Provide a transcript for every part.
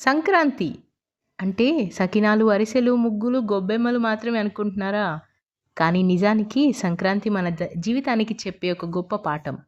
సంక్రాంతి అంటే సకినాలు అరిసెలు ముగ్గులు గొబ్బెమ్మలు మాత్రమే అనుకుంటున్నారా? కానీ నిజానికి సంక్రాంతి మన జీవితానికి చెప్పే ఒక గొప్ప పాఠం.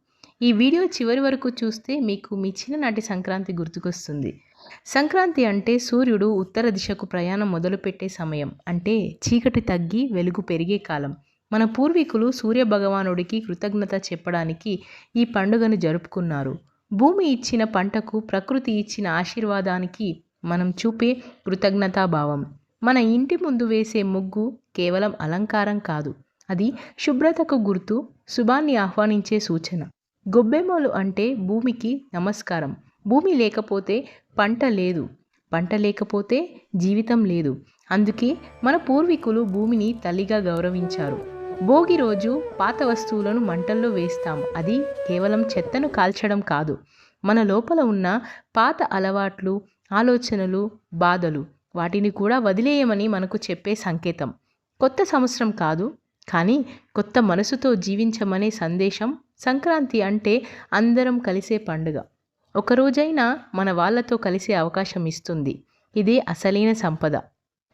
ఈ వీడియో చివరి వరకు చూస్తే మీకు మీ చిన్ననాటి సంక్రాంతి గుర్తుకొస్తుంది. సంక్రాంతి అంటే సూర్యుడు ఉత్తర దిశకు ప్రయాణం మొదలుపెట్టే సమయం. అంటే చీకటి తగ్గి వెలుగు పెరిగే కాలం. మన పూర్వీకులు సూర్య భగవానుడికి కృతజ్ఞత చెప్పడానికి ఈ పండుగను జరుపుకున్నారు. భూమి ఇచ్చిన పంటకు ప్రకృతి ఇచ్చిన ఆశీర్వాదానికి మనం చూపే కృతజ్ఞతాభావం. మన ఇంటి ముందు వేసే ముగ్గు కేవలం అలంకారం కాదు అది శుభ్రతకు గుర్తు శుభాన్ని ఆహ్వానించే సూచన. గొబ్బెమ్మలు అంటే భూమికి నమస్కారం. భూమి లేకపోతే పంట లేదు. పంట లేకపోతే జీవితం లేదు. అందుకే మన పూర్వీకులు భూమిని తల్లిగా గౌరవించారు. భోగి రోజు పాత వస్తువులను మంటల్లో వేస్తాం అది కేవలం చెత్తను కాల్చడం కాదు. మన లోపల ఉన్న పాత అలవాట్లు ఆలోచనలు బాధలు వాటిని కూడా వదిలేయమని మనకు చెప్పే సంకేతం. కొత్త సంవత్సరం కాదు కానీ కొత్త మనసుతో జీవించమనే సందేశం సంక్రాంతి అంటే అందరం కలిసే పండుగ. ఒకరోజైనా మన వాళ్ళతో కలిసే అవకాశం ఇస్తుంది. ఇదే అసలైన సంపద.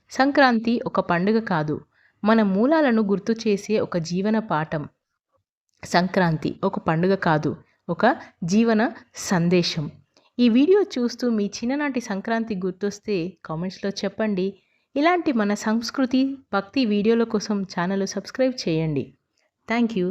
సంక్రాంతి ఒక పండుగ కాదు మన మూలాలను గుర్తు చేసే ఒక జీవన పాఠం. సంక్రాంతి ఒక పండుగ కాదు ఒక జీవన సందేశం. ఈ వీడియో చూస్తూ మీ చిన్ననాటి సంక్రాంతి గుర్తొస్తే కామెంట్స్లో చెప్పండి. ఇలాంటి మన సంస్కృతి భక్తి వీడియోల కోసం ఛానల్ సబ్స్క్రైబ్ చేయండి. Thank you